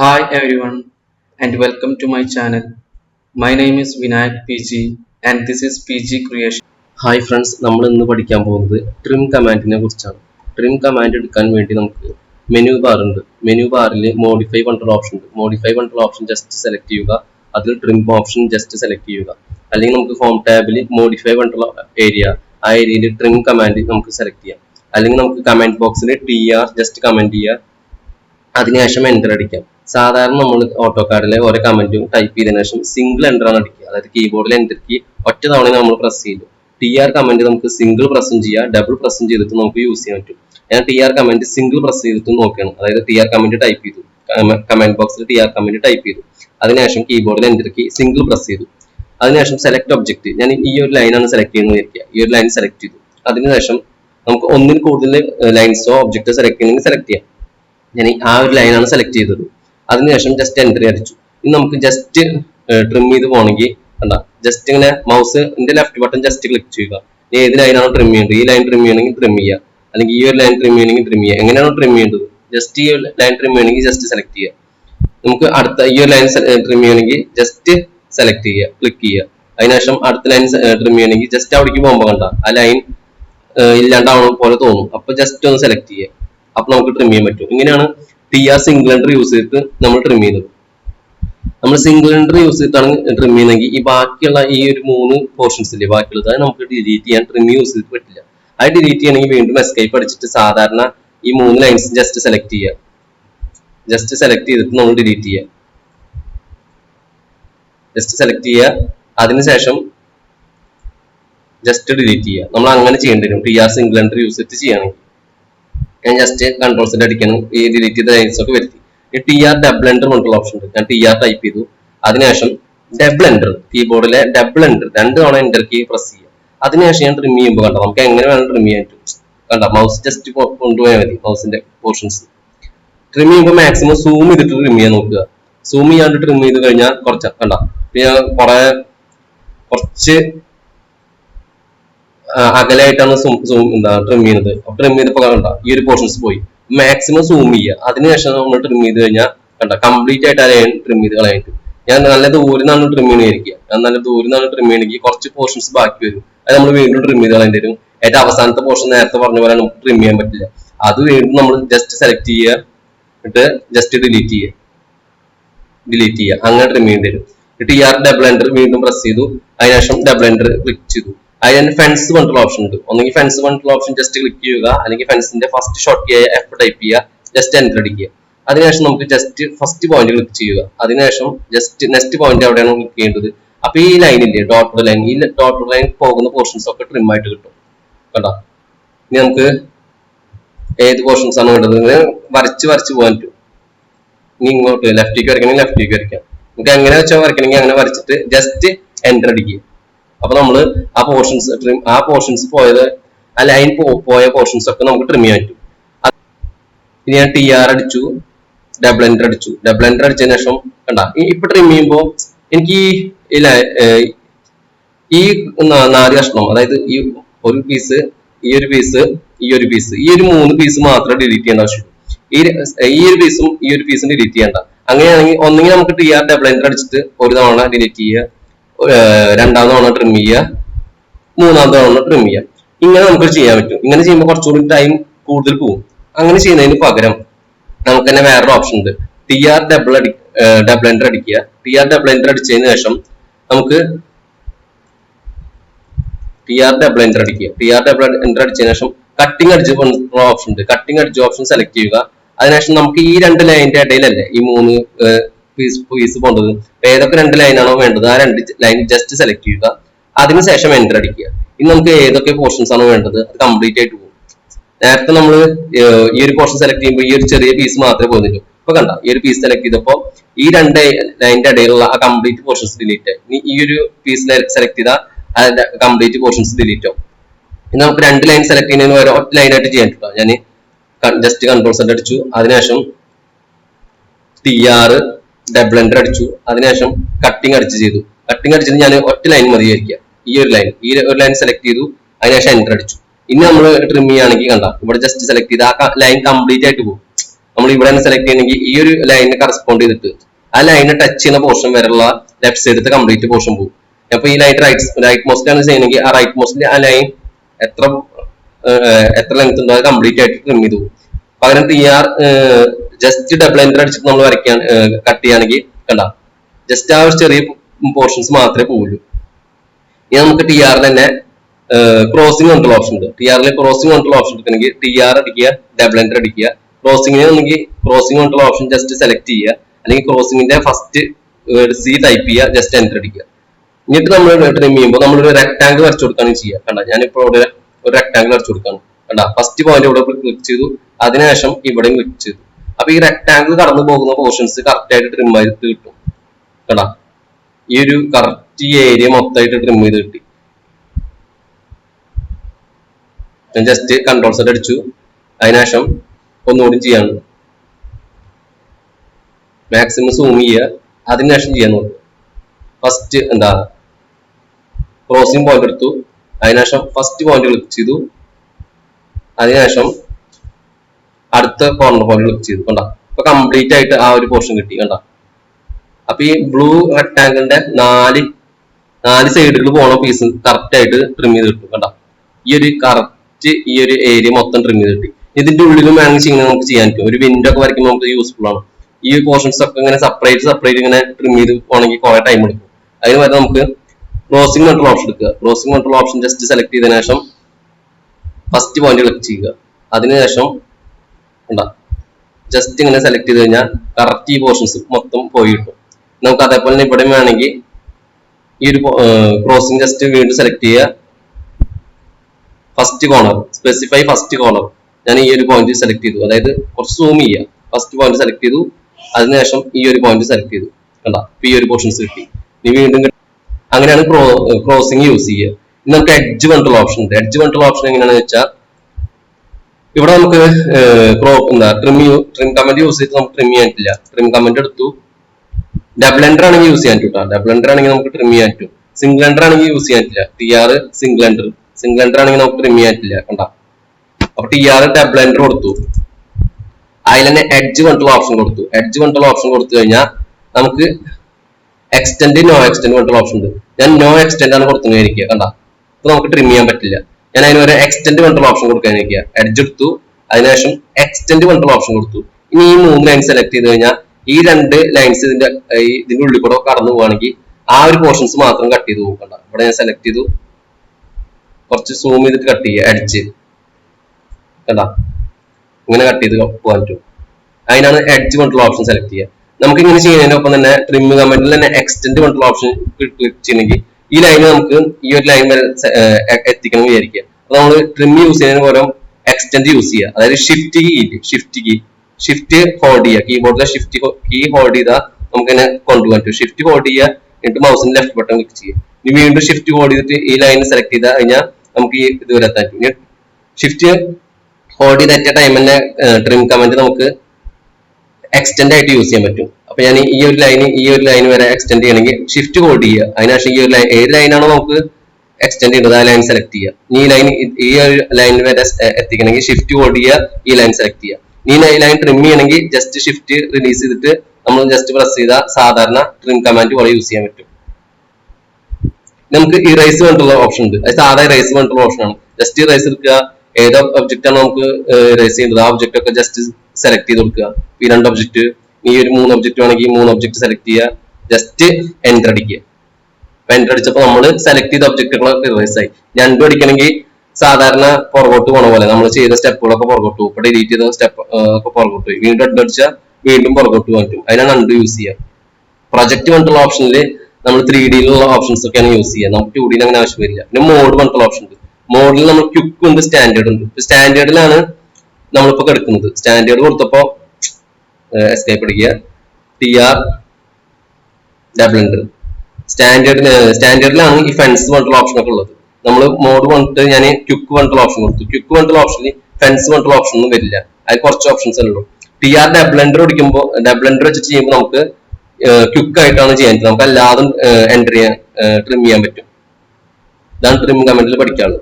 Hi everyone and welcome to my channel. My name is Vinayak PG and this is PG Creation. Hi friends നമ്മൾ ഇന്ന് പഠിക്കാൻ പോകുന്നത് trim കമാൻഡിനെ കുറിച്ചാണ്. Trim command എടുക്കാൻ വേണ്ടി നമുക്ക് മെനു ബാർ ഉണ്ട്. മെനു ബാറിൽ മോഡിഫൈ കൺട്രോൾ ഓപ്ഷൻ ഉണ്ട്. Modify control option just select ചെയ്യുക. അതിൽ ട്രിം ഓപ്ഷൻ ജസ്റ്റ് സെലക്ട് ചെയ്യുക. അല്ലെങ്കിൽ നമുക്ക് ഹോം ടാബിൽ മോഡിഫൈ കൺട്രോൾ ഏരിയ ആ ഏരിയയിൽ ട്രിം കമാൻഡ് നമുക്ക് സെലക്ട് ചെയ്യാം. അല്ലെങ്കിൽ നമുക്ക് കമാൻഡ് ബോക്സിൽ ടി ആർ ജസ്റ്റ് കമന്റ് ചെയ്യുക. അതിനുശേഷം എന്റർ അടിക്കാം. സാധാരണ നമ്മൾ ഓട്ടോ കാർഡിലെ ഓരോ കമന്റും ടൈപ്പ് ചെയ്തതിനു ശേഷം സിംഗിൾ എന്റർ ആണ് അടിക്കുക. അതായത് കീബോർഡിൽ എന്റർ കീ ഒറ്റ തവണ നമ്മൾ പ്രസ് ചെയ്യും ടി ആർ കമന്റ് നമുക്ക് സിംഗിൾ പ്രസും ചെയ്യാം. ഡബിൾ പ്രസും ചെയ്തിട്ട് നമുക്ക് യൂസ് ചെയ്യാൻ പറ്റും. ഞാൻ T R comment single press ചെയ്തിട്ട് നോക്കുകയാണ്. അതായത് ടി ആർ കമന്റ് ടൈപ്പ് ചെയ്തു. കമന്റ് ബോക്സിൽ ടി ആർ കമന്റ് ടൈപ്പ് ചെയ്തു. അതിനുശേഷം കീബോർഡിൽ എന്റർ കീ സിംഗിൾ പ്രസ് ചെയ്തു. അതിനുശേഷം സെലക്ട് ഒബ്ജക്റ്റ് ഞാൻ ഈ ഒരു ലൈനാണ് സെലക്ട് ചെയ്യുന്നത് വിചാരിക്കുക. ഈ ഒരു ലൈൻ സെലക്ട് ചെയ്തു. അതിനുശേഷം നമുക്ക് ഒന്നിൽ കൂടുതൽ ലൈൻസോ ഒബ്ജക്റ്റോ സെലക്ട് ചെയ്യണമെങ്കിൽ സെലക്ട് ചെയ്യാം. ഞാൻ ആ ഒരു ലൈനാണ് സെലക്ട് ചെയ്തത്. അതിനുശേഷം ജസ്റ്റ് എൻട്രി അടിച്ചു. ഇനി നമുക്ക് ജസ്റ്റ് ട്രിം ചെയ്ത് പോകണമെങ്കിൽ കണ്ട ജസ്റ്റ് ഇങ്ങനെ മൗസിന്റെ ലെഫ്റ്റ് ബട്ടൺ ജസ്റ്റ് ക്ലിക്ക് ചെയ്യുക. ഏത് ലൈനാണോ ട്രിം ചെയ്യേണ്ടത്? ഈ ലൈൻ ട്രിം ചെയ്യണമെങ്കിൽ ട്രിം ചെയ്യുക. അല്ലെങ്കിൽ ഈ ഒരു ലൈൻ ട്രിം ചെയ്യണമെങ്കിൽ ട്രിം ചെയ്യുക. എങ്ങനെയാണോ ട്രിം ചെയ്യേണ്ടത്? ജസ്റ്റ് ഈ ലൈൻ ട്രിം ചെയ്യണമെങ്കിൽ ജസ്റ്റ് സെലക്ട് ചെയ്യുക. നമുക്ക് അടുത്ത ഈ ഒരു ലൈൻ ട്രിം ചെയ്യണമെങ്കിൽ ജസ്റ്റ് സെലക്ട് ചെയ്യുക ക്ലിക്ക് ചെയ്യുക. അതിനുശേഷം അടുത്ത ലൈൻ ട്രിം ചെയ്യണമെങ്കിൽ ജസ്റ്റ് അവിടേക്ക് പോകുമ്പോൾ കണ്ട ആ ലൈൻ ഇല്ലാണ്ടാവണ പോലെ തോന്നും. അപ്പൊ ജസ്റ്റ് ഒന്ന് സെലക്ട് ചെയ്യുക. അപ്പൊ നമുക്ക് ട്രിം ചെയ്യാൻ പറ്റും. ഇങ്ങനെയാണ് ടി എൻഡർ യൂസ് ചെയ്തിട്ട് നമ്മൾ ട്രിം ചെയ്തത്. നമ്മൾ സിംഗ്ലണ്ടർ യൂസ് ചെയ്തിട്ടാണ് ട്രിം ചെയ്യുന്നതെങ്കിൽ ഈ ബാക്കിയുള്ള ഈ ഒരു മൂന്ന് പോർഷൻസ് ഇല്ലേ ബാക്കിയുള്ളത് നമുക്ക് ഡിലീറ്റ് ചെയ്യാൻ ട്രിം യൂസ് ചെയ്തിട്ട് പറ്റില്ല. അത് ഡിലീറ്റ് ചെയ്യണമെങ്കിൽ വീണ്ടും എസ്കേപ്പ് അടിച്ചിട്ട് സാധാരണ ഈ മൂന്ന് ലൈൻസ് ജസ്റ്റ് സെലക്ട് ചെയ്യുക. ജസ്റ്റ് സെലക്ട് ചെയ്തിട്ട് നമ്മൾ ഡിലീറ്റ് ചെയ്യുക. ജസ്റ്റ് സെലക്ട് ചെയ്യുക. അതിനുശേഷം ജസ്റ്റ് ഡിലീറ്റ് ചെയ്യുക. നമ്മൾ അങ്ങനെ ചെയ്യേണ്ടി വരും. ടി ആർ എൻഡർ യൂസ് ചെയ്തിട്ട് ചെയ്യുകയാണെങ്കിൽ ഞാൻ ജസ്റ്റ് കൺട്രോൾ സെറ്റ് അടിക്കണം. ഈ ഡിലീറ്റ് ചെയ്ത ലൈൻസ് ഒക്കെ വരുത്തി. ടി ആർ ഡബിൾ എൻഡർ കൊണ്ടുള്ള ഓപ്ഷൻ ഉണ്ട്. ഞാൻ ടി ആർ ടൈപ്പ് ചെയ്തു. അതിനുശേഷം ഡബിൾ എൻഡർ കീബോർഡിലെ ഡബിൾ എൻഡർ രണ്ട് തവണ എന്റർ കീ പ്രസ് ചെയ്യുക. അതിനുശേഷം ഞാൻ ട്രിം ചെയ്യുമ്പോൾ കണ്ടോ നമുക്ക് എങ്ങനെ വേണം ട്രിം ചെയ്യാൻ പറ്റും? കണ്ട മൗസ് ജസ്റ്റ് കൊണ്ടുപോയാൽ മതി മൗസിന്റെ പോർഷൻസ് ട്രിം ചെയ്യുമ്പോൾ മാക്സിമം സൂം ചെയ്തിട്ട് ട്രിം ചെയ്യാൻ നോക്കുക. സൂം ചെയ്യാണ്ട് ട്രിം ചെയ്ത് കഴിഞ്ഞാൽ കുറച്ച് കണ്ടോ പിന്നെ കുറെ കുറച്ച് അകലായിട്ടാണ് സൂം എന്താ ട്രിം ചെയ്യുന്നത് അപ്പൊ ട്രിം ചെയ്തപ്പോ കണ്ട ഈ ഒരു പോർഷൻസ് പോയി. മാക്സിമം സൂം ചെയ്യുക അതിനുശേഷം നമ്മൾ ട്രിം ചെയ്ത് കഴിഞ്ഞാൽ കണ്ട കംപ്ലീറ്റ് ആയിട്ട് അലയാൻ ട്രിം ചെയ്ത് കളയായിട്ട് ഞാൻ നല്ല ദൂരം നിന്നാണ് ട്രിം ചെയ്യണിരിക്കുക ഞാൻ നല്ല ദൂരം നിന്നാണ് ട്രിം ചെയ്യണമെങ്കിൽ കുറച്ച് പോർഷൻസ് ബാക്കി വരും. അത് നമ്മൾ വീണ്ടും ട്രിം ചെയ്ത് കളയേണ്ടി വരും. ഏറ്റവും അവസാനത്തെ പോർഷൻ നേരത്തെ പറഞ്ഞ പോലെ നമുക്ക് ട്രിം ചെയ്യാൻ പറ്റില്ല. അത് വീണ്ടും നമ്മൾ ജസ്റ്റ് സെലക്ട് ചെയ്യുക. എന്നിട്ട് ജസ്റ്റ് ഡിലീറ്റ് ചെയ്യുക. ഡിലീറ്റ് ചെയ്യുക. അങ്ങനെ ട്രിം ചെയ്യേണ്ടി വരും. എന്നിട്ട് ആർ ഡബിൾ എൻഡർ വീണ്ടും പ്രസ് ചെയ്തു. അതിനുശേഷം ഡബിൾ എൻഡർ ക്ലിക്ക് ചെയ്തു. അതിന് ഫെൻസ് കൊണ്ടുള്ള ഓപ്ഷൻ ഉണ്ട് ഒന്നെങ്കിൽ ഫെൻസ് കൊണ്ടുള്ള ഓപ്ഷൻ ജസ്റ്റ് ക്ലിക്ക് ചെയ്യുക. അല്ലെങ്കിൽ ഫെൻസിന്റെ ഫസ്റ്റ് ഷോർട്ട് ചെയ്യുക എഫ് ടൈപ്പ് ചെയ്യുക. ജസ്റ്റ് എന്റർ അടിക്കുക. അതിനുശേഷം നമുക്ക് ജസ്റ്റ് ഫസ്റ്റ് പോയിന്റ് ക്ലിക്ക് ചെയ്യുക. അതിനുശേഷം ജസ്റ്റ് നെക്സ്റ്റ് പോയിന്റ് എവിടെയാണ് ക്ലിക്ക് ചെയ്യേണ്ടത്? അപ്പൊ ഈ ലൈനില്ലേ ഡോട്ടർ ലൈൻ ഈ ഡോട്ടർ ലൈൻ പോകുന്ന പോർഷൻസ് ഒക്കെ ട്രിം ആയിട്ട് കിട്ടും. കേട്ടോ ഇനി നമുക്ക് ഏത് പോർഷൻസ് ആണ് വേണ്ടത്? വരച്ച് വരച്ച് പോകാൻ പറ്റും. ഇനി ഇങ്ങോട്ട് ലെഫ്റ്റിലേക്ക് വരയ്ക്കണമെങ്കിൽ ലെഫ്റ്റിലേക്ക് വരയ്ക്കാം. നമുക്ക് എങ്ങനെ വെച്ചാൽ വരയ്ക്കണമെങ്കിൽ അങ്ങനെ വരച്ചിട്ട് ജസ്റ്റ് എന്റർ അടിക്കുക. അപ്പൊ നമ്മൾ ആ പോർഷൻസ് ട്രിം ആ പോർഷൻസ് പോയത് ആ ലൈൻ പോയ പോർഷൻസ് ഒക്കെ നമുക്ക് ട്രിം ചെയ്യാൻ പറ്റും. ഇനി ഞാൻ ടി ആർ അടിച്ചു ഡബിൾ എൻഡർ അടിച്ചു. ഡബിൾ എൻഡർ അടിച്ചതിന് ശേഷം കണ്ട ഇപ്പൊ ട്രിം ചെയ്യുമ്പോൾ എനിക്ക് ഈ നാല് കഷ്ണം അതായത് ഈ ഒരു പീസ് ഈ ഒരു പീസ് ഈ ഒരു പീസ് ഈ ഒരു മൂന്ന് പീസ് മാത്രമേ ഡിലീറ്റ് ചെയ്യേണ്ട ആവശ്യമുള്ളൂ ഈ ഈ ഒരു പീസും ഈ ഒരു പീസും ഡിലീറ്റ് ചെയ്യേണ്ട. അങ്ങനെയാണെങ്കിൽ ഒന്നെങ്കിൽ നമുക്ക് ടി ആർ ഡബിൾ എൻഡർ അടിച്ചിട്ട് ഒരു തവണ ഡിലീറ്റ് ചെയ്യുക. രണ്ടാം തവണ ട്രിം ചെയ്യുക. മൂന്നാം തവണ ട്രിം ചെയ്യുക. ഇങ്ങനെ നമുക്ക് ചെയ്യാൻ പറ്റും. ഇങ്ങനെ ചെയ്യുമ്പോൾ കുറച്ചുകൂടി ടൈം കൂടുതൽ പോകും അങ്ങനെ ചെയ്യുന്നതിന് പകരം നമുക്ക് തന്നെ വേറൊരു ഓപ്ഷൻ ഉണ്ട്. ടി ആർ ഡബിൾ അടി ഡബിൾ എൻഡർ അടിക്കുക. ടി ആർ ഡബിൾ എൻഡർ അടിച്ചതിന് ശേഷം നമുക്ക് ടി ആർ ഡബിൾ എന്റർ അടിക്കുക. ടി ആർ ഡബിൾ എന്റർ അടിച്ചതിന് ശേഷം കട്ടിംഗ് അടിച്ച് ഓപ്ഷൻ ഉണ്ട്. കട്ടിംഗ് അടിച്ച ഓപ്ഷൻ സെലക്ട് ചെയ്യുക. അതിനുശേഷം നമുക്ക് ഈ രണ്ട് ലൈനിന്റെ ഇടയിലല്ലേ ഈ മൂന്ന് പീസ് പീസ് പോകേണ്ടത് അപ്പൊ ഏതൊക്കെ രണ്ട് ലൈനാണോ വേണ്ടത്? ആ രണ്ട് ലൈൻ ജസ്റ്റ് സെലക്ട് ചെയ്യുക. അതിനുശേഷം എന്റർ അടിക്കുക. ഇനി നമുക്ക് ഏതൊക്കെ പോർഷൻസ് ആണോ വേണ്ടത്? അത് കംപ്ലീറ്റ് ആയിട്ട് പോകും. നേരത്തെ നമ്മൾ ഈ ഒരു പോർഷൻ സെലക്ട് ചെയ്യുമ്പോൾ ഈ ഒരു ചെറിയ പീസ് മാത്രമേ പോകുന്നുള്ളൂ ഇപ്പൊ കണ്ട? ഈ ഒരു പീസ് സെലക്ട് ചെയ്തപ്പോൾ ഈ രണ്ട് ലൈനിന്റെ ഇടയിലുള്ള ആ കംപ്ലീറ്റ് പോർഷൻസ് ഡിലീറ്റ് ഇനി ഈ ഒരു പീസ് സെലക്ട് ചെയ്താൽ അതിന്റെ കംപ്ലീറ്റ് പോർഷൻസ് ഡിലീറ്റ് ആവും. ഇനി നമുക്ക് രണ്ട് ലൈൻ സെലക്ട് ചെയ്യുന്നതിന് പകരം ഒറ്റ ലൈൻ ആയിട്ട് ചെയ്യാൻ ഞാൻ ജസ്റ്റ് കൺട്രോൾ സെറ്റ് അടിച്ചു. അതിനുശേഷം ടി ആർ എൻഡർ അടിച്ചു. അതിനുശേഷം കട്ടിങ് അടിച്ച് ചെയ്തു. കട്ടിങ് അടിച്ചത് ഞാൻ ഒറ്റ ലൈൻ മതിയായിരിക്കുക ഈ ഒരു ലൈൻ ഈ ഒരു ലൈൻ സെലക്ട് ചെയ്തു. അതിനുശേഷം എന്റർ അടിച്ചു. ഇനി നമ്മൾ ട്രിം ചെയ്യുകയാണെങ്കിൽ കണ്ട ഇവിടെ ജസ്റ്റ് സെലക്ട് ചെയ്ത് ആ ലൈൻ കംപ്ലീറ്റ് ആയിട്ട് പോകും. നമ്മൾ ഇവിടെ തന്നെ സെലക്ട് ചെയ്യണമെങ്കിൽ ഈ ഒരു ലൈനെ കറസ്പോണ്ട് ചെയ്തിട്ട് ആ ലൈനെ ടച്ച് ചെയ്യുന്ന പോർഷൻ വരെയുള്ള ലെഫ്റ്റ് സൈഡത്തെ കംപ്ലീറ്റ് പോർഷൻ പോകും. അപ്പൊ ഈ ലൈറ്റ് റൈറ്റ് റൈറ്റ് മോസ്റ്റിലാണ് ചെയ്യണമെങ്കിൽ ആ റൈറ്റ് മോസ്റ്റിൽ ആ ലൈൻ എത്ര എത്ര ലെങ്ത് ഉണ്ടോ അത് കംപ്ലീറ്റ് ആയിട്ട് ട്രിം ചെയ്തു പോകും. പകരം T R just double enter അടിച്ചിട്ട് നമ്മൾ വരയ്ക്കാൻ കട്ട് ചെയ്യുകയാണെങ്കിൽ കണ്ട? ജസ്റ്റ് ആ ചെറിയ പോർഷൻസ് മാത്രമേ പോവുള്ളൂ. ഇനി നമുക്ക് ടി ആറിൽ തന്നെ ക്രോസിംഗ് കൺട്രോൾ ഓപ്ഷൻ ഉണ്ട്. ടി ആറിൽ ക്രോസിംഗ് കൺട്രോൾ ഓപ്ഷൻ എടുക്കണമെങ്കിൽ ടി ആർ അടിക്കുക ഡബിൾ എൻഡർ അടിക്കുക. ക്രോസിംഗിന് ഒന്നെങ്കിൽ crossing control option just select ചെയ്യുക. അല്ലെങ്കിൽ ക്രോസിംഗിന്റെ ഫസ്റ്റ് സി ടൈപ്പ് ചെയ്യുക ജസ്റ്റ് എന്റർ അടിക്കുക. എന്നിട്ട് നമ്മൾ ട്രിം ചെയ്യുമ്പോൾ നമ്മൾ ഒരു റെക്ടാങ്കിൾ വരച്ചു കൊടുക്കുകയാണ് ചെയ്യുക കണ്ട? ഞാനിപ്പോൾ ഇവിടെ ഒരു റെക്ടാങ്കിൾ വരച്ചു കൊടുക്കുകയാണ് കണ്ട? ഫസ്റ്റ് പോയിന്റ് ഇവിടെ ക്ലിക്ക് ചെയ്തു. അതിനുശേഷം ഇവിടെയും ക്ലിക്ക് ചെയ്തു. അപ്പൊ ഈ റെക്ടാങ്കിൾ കടന്നു പോകുന്ന പോർഷൻസ് കറക്റ്റ് ആയിട്ട് ട്രിം ആയിട്ട് കിട്ടും. കേടാ ഈ ഒരു കറക്റ്റ് ഏരിയ മൊത്തമായിട്ട് ട്രിം ചെയ്ത് കിട്ടി. ഞാൻ ജസ്റ്റ് കൺട്രോൾ സെറ്റ് അടിച്ചു. അതിനുശേഷം ഒന്നുകൂടി ചെയ്യാണ് മാക്സിമം സൂം ചെയ്യുക. അതിനുശേഷം ചെയ്യാൻ നോക്കുക ഫസ്റ്റ് എന്താ? ക്രോസിംഗ് പോയിന്റ് എടുത്തു. അതിനുശേഷം ഫസ്റ്റ് പോയിന്റ് ക്ലിക്ക് ചെയ്തു. അതിനുശേഷം അടുത്ത കോർണർ പോയിന്റ് ക്ലിക്ക് ചെയ്തു. കണ്ട? അപ്പൊ കംപ്ലീറ്റ് ആയിട്ട് ആ ഒരു പോർഷൻ കിട്ടി കണ്ട? അപ്പൊ ഈ ബ്ലൂ റെക്ടാങ്കിളിന്റെ നാല് നാല് സൈഡുകൾ പോണ പീസ് കറക്റ്റ് ആയിട്ട് ട്രിം ചെയ്ത് കിട്ടും കണ്ട? ഈ ഒരു കറക്റ്റ് ഈ ഒരു ഏരിയ മൊത്തം ട്രിം ചെയ്ത് കിട്ടി. ഇതിന്റെ ഉള്ളിലും വേണമെങ്കിൽ ചെയ്യുന്നത് നമുക്ക് ചെയ്യാൻ പറ്റും. ഒരു വിൻഡോ ഒക്കെ വരയ്ക്കുമ്പോൾ നമുക്ക് യൂസ്ഫുൾ ആണ്. ഈ പോർഷൻസ് ഒക്കെ ഇങ്ങനെ സെപ്പറേറ്റ് സെപ്പറേറ്റ് ഇങ്ങനെ ട്രിം ചെയ്ത് പോകണമെങ്കിൽ കുറെ ടൈം എടുക്കും. അതിന് വരെ നമുക്ക് ക്ലോസിംഗ് കൺട്രോൾ ഓപ്ഷൻ എടുക്കുക. Closing control option just select ചെയ്തതിനു ശേഷം ഫസ്റ്റ് പോയിന്റ് ക്ലിക്ക് ചെയ്യുക. അതിനുശേഷം ഉണ്ടാ. ജസ്റ്റ് ഇങ്ങനെ സെലക്ട് ചെയ്ത് കഴിഞ്ഞാൽ കറക്റ്റ് ഈ പോർഷൻസ് മൊത്തം പോയി കിട്ടും. നമുക്ക് അതേപോലെ തന്നെ ഇവിടെ വേണമെങ്കിൽ ഈ ഒരു ക്രോസിംഗ് ജസ്റ്റ് വീണ്ടും സെലക്ട് ചെയ്യുക. First corner specify first corner ഞാൻ ഈ ഒരു പോയിന്റ് സെലക്ട് ചെയ്തു. അതായത് കുറച്ച് സൂം ചെയ്യുക. ഫസ്റ്റ് പോയിന്റ് സെലക്ട് ചെയ്തു. അതിനുശേഷം ഈ ഒരു പോയിന്റ് സെലക്ട് ചെയ്തു. കണ്ട? ഈ ഒരു പോർഷൻസ് കിട്ടി. ഇനി വീണ്ടും. അങ്ങനെയാണ് ക്രോസിംഗ് യൂസ് ചെയ്യുക. ഇനി നമുക്ക് എഡ്ജ് കൺട്രോൾ ഓപ്ഷൻ ഉണ്ട്. എഡ്ജ് കൺട്രോൾ ഓപ്ഷൻ എങ്ങനെയാണെന്ന് വെച്ചാൽ ഇവിടെ നമുക്ക് ക്രോ എന്താ ട്രിം ട്രിം കമന്റ് യൂസ് ചെയ്ത് നമുക്ക് ട്രിം ചെയ്യാൻ പറ്റില്ല ട്രിം കമന്റ് എടുത്തു. ഡബിൾ എൻഡർ ആണെങ്കിൽ യൂസ് ചെയ്യാൻ പറ്റും ഡബിൾ എൻഡർ ആണെങ്കിൽ നമുക്ക് ട്രിം ചെയ്യാൻ പറ്റും. സിംഗിൾ എൻഡർ ആണെങ്കിൽ യൂസ് ചെയ്യാൻ പറ്റില്ല. T R single ender single ender ആണെങ്കിൽ നമുക്ക് ട്രിം ചെയ്യാൻ പറ്റില്ല. കണ്ട? അപ്പൊ ടി ആർ ഡബിൾ എൻഡർ കൊടുത്തു. അതിൽ തന്നെ എഡ്ജ് കൺട്രോൾ ഓപ്ഷൻ കൊടുത്തു. എഡ്ജ് കൺട്രോൾ ഓപ്ഷൻ കൊടുത്തു കഴിഞ്ഞാൽ നമുക്ക് extend no extend control option ഉണ്ട്. ഞാൻ നോ എക്സ്റ്റെൻഡ് ആണ് കൊടുത്തുകൊണ്ടിരിക്കുക കണ്ട? അപ്പൊ നമുക്ക് ട്രിം ചെയ്യാൻ പറ്റില്ല. ഞാൻ അതിന് ഒരു എക്സ്റ്റെൻഡ് കൺട്രോൾ ഓപ്ഷൻ കൊടുക്കാനിരിക്കുക എഡ്ജ് എടുത്തു. അതിനുശേഷം എക്സ്റ്റെൻഡ് കൺട്രോൾ ഓപ്ഷൻ കൊടുത്തു. ഇനി ഈ മൂന്ന് ലൈൻ സെലക്ട് ചെയ്ത് കഴിഞ്ഞാൽ ഈ രണ്ട് ലൈൻസ് ഇതിന്റെ ഇതിന്റെ ഉള്ളിൽ കൂടെ കടന്നു പോവാണെങ്കിൽ ആ ഒരു പോർഷൻസ് മാത്രം കട്ട് ചെയ്ത് നോക്കണ്ട. ഇവിടെ ഞാൻ സെലക്ട് ചെയ്തു. കുറച്ച് സൂം ചെയ്തിട്ട് കട്ട് ചെയ്യുക. എഡ്ജ് കണ്ട? ഇങ്ങനെ കട്ട് ചെയ്ത് പോകാൻ പറ്റും. അതിനാണ് എഡ്ജ് കൺട്രോൾ ഓപ്ഷൻ സെലക്ട് ചെയ്യുക. നമുക്ക് ഇങ്ങനെ ചെയ്യുന്നതിനൊപ്പം തന്നെ ട്രിം കമന്റിൽ തന്നെ എക്സ്റ്റെൻഡ് കൺട്രോൾ ഓപ്ഷൻ ക്ലിക്ക് ചെയ്യണമെങ്കിൽ ഈ ലൈന് നമുക്ക് ഈ ഒരു ലൈൻ വരെ എത്തിക്കണം വിചാരിക്കുക. അപ്പൊ നമ്മൾ ട്രിം യൂസ് ചെയ്യുന്നതിന് പകരം എക്സ്റ്റെൻഡ് യൂസ് ചെയ്യുക. അതായത് ഷിഫ്റ്റ് കീ ഇല്ലേ? ഷിഫ്റ്റ് കീ ഷിഫ്റ്റ് ഹോൾഡ് ചെയ്യുക. കീബോർഡിലെ ഷിഫ്റ്റ് കീ ഹോൾഡ് ചെയ്താൽ നമുക്ക് ഇങ്ങനെ കൊണ്ടുപോകാൻ പറ്റും. ഷിഫ്റ്റ് ഹോൾഡ് ചെയ്യുക എന്നിട്ട് മൗസിന്റെ ലെഫ്റ്റ് ബട്ടൺ ക്ലിക്ക് ചെയ്യുക. ഇനി വീണ്ടും ഷിഫ്റ്റ് ഹോൾഡ് ചെയ്തിട്ട് ഈ ലൈൻ സെലക്ട് ചെയ്താൽ കഴിഞ്ഞാൽ നമുക്ക് ഈ ഇതുവരെ എത്താൻ പറ്റും. ഷിഫ്റ്റ് ഹോൾഡ് ചെയ്ത് അറ്റ ടൈമിന്റെ ട്രിം കമന്റ് നമുക്ക് എക്സ്റ്റെൻഡ് ആയിട്ട് യൂസ് ചെയ്യാൻ പറ്റും. അപ്പൊ ഞാൻ ഈ ഒരു ലൈൻ ഈ ഒരു ലൈൻ വരെ എക്സ്റ്റെൻഡ് ചെയ്യണമെങ്കിൽ ഷിഫ്റ്റ് ഹോൾഡ് ചെയ്യുക. അതിനുശേഷം ഈ ഒരു ലൈൻ ഏത് ലൈനാണോ നമുക്ക് എക്സ്റ്റെൻഡ് ചെയ്യുന്നത് ആ ലൈൻ സെലക്ട് ചെയ്യുക. ഈ ലൈൻ ഈ ഒരു ലൈൻ വരെ എത്തിക്കണമെങ്കിൽ ഷിഫ്റ്റ് ഹോൾഡ് ചെയ്യുക ഈ ലൈൻ സെലക്ട് ചെയ്യുക. ഈ ലൈൻ ട്രിം ചെയ്യണമെങ്കിൽ ജസ്റ്റ് ഷിഫ്റ്റ് റിലീസ് ചെയ്തിട്ട് നമ്മൾ ജസ്റ്റ് പ്രസ് ചെയ്താൽ സാധാരണ ട്രിം കമാൻഡ് പോലെ യൂസ് ചെയ്യാൻ പറ്റും. നമുക്ക് ഇറൈസ് കൊണ്ടുള്ള ഓപ്ഷൻ ഉണ്ട്. അത് സാധാ ഇറേസ് കൊണ്ടുള്ള ഓപ്ഷൻ ആണ്. ജസ്റ്റ് റൈസ് എടുക്കുക. ഏത് ഒബ്ജക്റ്റ് ആണ് നമുക്ക് റൈസ് ചെയ്യേണ്ടത് ആ ഒബ്ജക്റ്റ് ഒക്കെ ജസ്റ്റ് സെലക്ട് ചെയ്ത് കൊടുക്കുക. ഈ രണ്ട് ഒബ്ജക്റ്റ് ഈ ഒരു മൂന്ന് ഒബ്ജക്റ്റ് ആണെങ്കിൽ മൂന്ന് ഒബ്ജക്റ്റ് സെലക്ട് ചെയ്യുക. ജസ്റ്റ് എന്റർ അടിക്കുക. അപ്പൊ എന്റർ അടിച്ചപ്പോൾ നമ്മൾ സെലക്ട് ചെയ്ത ഒബ്ജക്റ്റുകളൊക്കെ റിവേഴ്സ് ആയി. രണ്ടും അടിക്കണമെങ്കിൽ സാധാരണ പുറകോട്ട് പോണ പോലെ. നമ്മൾ ചെയ്ത സ്റ്റെപ്പുകളൊക്കെ പുറകോട്ട് പോകും. ഇപ്പൊ ഡിലീറ്റ് ചെയ്ത സ്റ്റെപ്പ് ഒക്കെ പുറകോട്ട് പോയി. വീണ്ടും അടിച്ചാൽ വീണ്ടും പുറകോട്ട് പറ്റും. അതിനാണ് രണ്ടും യൂസ് ചെയ്യുക. പ്രൊജക്ട് പറഞ്ഞിട്ടുള്ള ഓപ്ഷനിൽ നമ്മൾ ത്രീ ഡിയിലുള്ള ഓപ്ഷൻസ് ഒക്കെയാണ് യൂസ് ചെയ്യുക. നമുക്ക് ടു ഡിയിൽ അങ്ങനെ ആവശ്യം വരില്ല. പിന്നെ മോഡ് പറഞ്ഞിട്ടുള്ള ഓപ്ഷൻ ഉണ്ട്. മോഡിൽ നമ്മൾ ക്യുക്ക് ഉണ്ട് സ്റ്റാൻഡേർഡ് ഉണ്ട്. സ്റ്റാൻഡേർഡിലാണ് നമ്മളിപ്പോ കിടക്കുന്നത്. സ്റ്റാൻഡേർഡ് കൊടുത്തപ്പോ എസ്കേപ്പ് അടിക്കുക ടി ആർ ഡബിൾ ഉണ്ട് സ്റ്റാൻഡേർഡിന് സ്റ്റാൻഡേർഡിലാണ് ഈ ഫെൻസ് പറഞ്ഞിട്ടുള്ള ഓപ്ഷൻ ഒക്കെ ഉള്ളത്. നമ്മൾ മോഡ് വന്നിട്ട് ഞാൻ ക്യുക്ക് പറഞ്ഞിട്ടുള്ള ഓപ്ഷൻ കൊടുത്തു. ക്യുക്ക് പറഞ്ഞിട്ടുള്ള ഓപ്ഷനിൽ ഫെൻസ് പറഞ്ഞിട്ടുള്ള ഓപ്ഷൻ ഒന്നും വരില്ല. അതിൽ കുറച്ച് ഓപ്ഷൻസ് ഉള്ളൂ. ടി ആർ ഡബിൾ എൻഡർ അടിക്കുമ്പോൾ ഡബിൾ എൻഡർ വെച്ചിട്ട് ചെയ്യുമ്പോൾ നമുക്ക് ക്യുക്ക് ആയിട്ടാണ് ചെയ്യാൻ പറ്റും നമുക്ക് അല്ലാതെ എന്റർ ചെയ്യാൻ ട്രിം ചെയ്യാൻ പറ്റും. ഇതാണ് ട്രിം കമന്റിൽ പഠിക്കാനുള്ളത്.